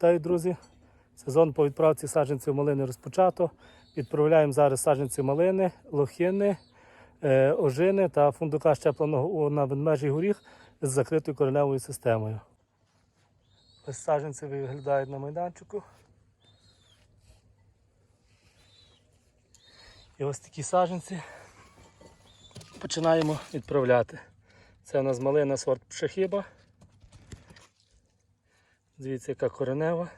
Вітаю, друзі! Сезон по відправці саджанців малини розпочато. Відправляємо зараз саджанці малини, лохини, е, ожини та фундука щепленого на ведмежий горіх з закритою кореневою системою. Ось саджанці виглядають на майданчику. І ось такі саджанці починаємо відправляти. Це у нас малина сорт пшехіба. Дивіться, яка коренева.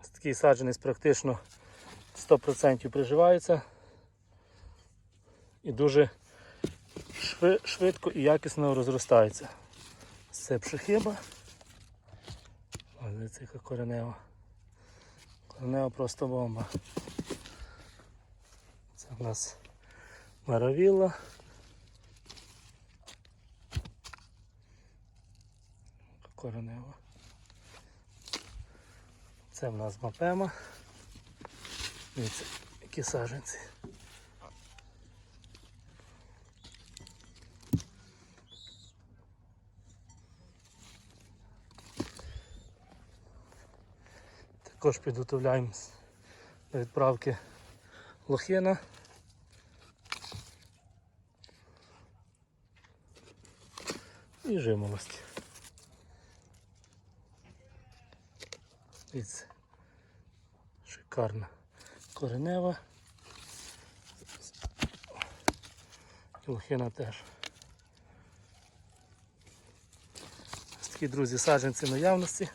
Ось такий саджанець практично 100% приживається і дуже швидко і якісно розростається. Це пшехиба. Ось дивіться, яка коренева. Коренева просто бомба. Це в нас маравілла. Коренева. Це в нас мапема. Дивіться, які саджанці. Також підготовляємось до відправки лохина. І жимолості. Дивіться. Шикарна коренева. Лохина теж. Ось такі, друзі, саджанці наявності.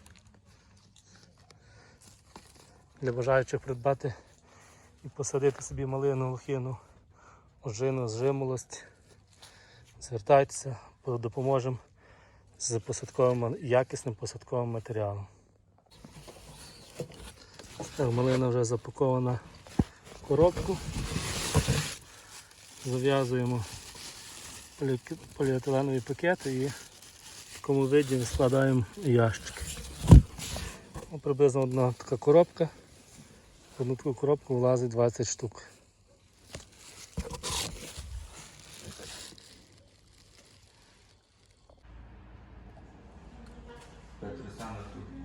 Для бажаючих придбати і посадити собі малину, лохину, ожину, жимолость. Звертайтеся, допоможемо з посадковим, якісним посадковим матеріалом. Так, малина вже запакована в коробку. Зав'язуємо поліетиленові пакети і в такому виді складаємо ящики. Ну, приблизно одна така коробка. В одну таку коробку влазить 20 штук. Петро саме тут.